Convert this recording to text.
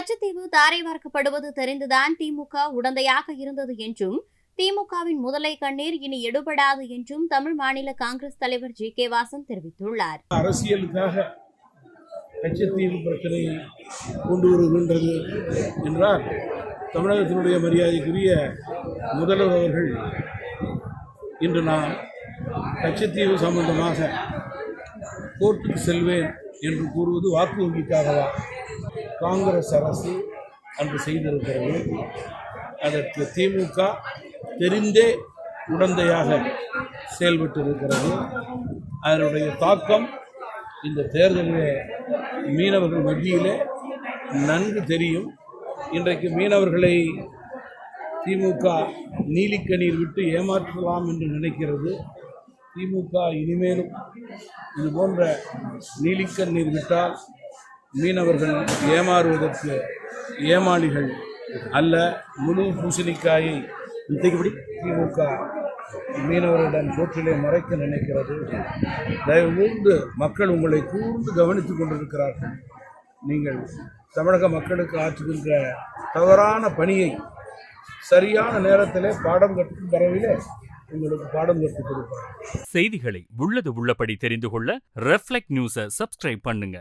கச்சத்தீவு தாரை வார்க்கப்படுவது தெரிந்துதான் திமுக உடந்தையாக இருந்தது என்றும் திமுகவின் முதலை கண்ணீர் இனி எடுபடாது என்றும் தமிழ் மாநில காங்கிரஸ் தலைவர் ஜி. கே. வாசன் தெரிவித்துள்ளார். அரசியலுக்காக கச்சத்தீவு பிரச்சனையை கொண்டு வருகின்றது என்றால் தமிழகத்தினுடைய மரியாதைக்குரிய முதல்வர் அவர்கள் இன்று நான் கச்சத்தீவு சம்பந்தமாக கோர்ட்டுக்கு செல்வேன் என்று கூறுவது வாக்கு வங்கிக்காகவா? காங்கிரஸ் அரசு அன்று செய்திருக்கிறது. அதற்கு திமுக தெரிந்தே உடந்தையாக செயல்பட்டு இருக்கிறது அதனுடைய தாக்கம் இந்த தேர்தலிலே மீனவர்கள் மத்தியிலே நன்கு தெரியும். இன்றைக்கு மீனவர்களை திமுக நீலிக்கண்ணீர் விட்டு ஏமாற்றலாம் என்று நினைக்கிறது. திமுக இனிமேலும் இது போன்ற நீலிக்கண்ணீர் விட்டால் மீனவர்கள் ஏமாறுவதற்கு ஏமாளிகள் அல்ல. முழு பூசணிக்காயை இன்றைக்குபடி திமுக மீனவர்களிடம் சோற்றிலே மறைக்க நினைக்கிறது. தயவுகூர்ந்து மக்கள் உங்களை கூர்ந்து கவனித்துக் கொண்டிருக்கிறார்கள். நீங்கள் தமிழக மக்களுக்கு ஆற்றுகின்ற தவறான பணியை சரியான நேரத்திலே பாடம் கற்கும் தரவிலே உங்களுக்கு பாடம் கற்றுக் கொடுப்பார் செய்திகளை உள்ளது உள்ளபடி தெரிந்து கொள்ள ரெஃப்ளெக்ட் நியூஸை சப்ஸ்கிரைப் பண்ணுங்க.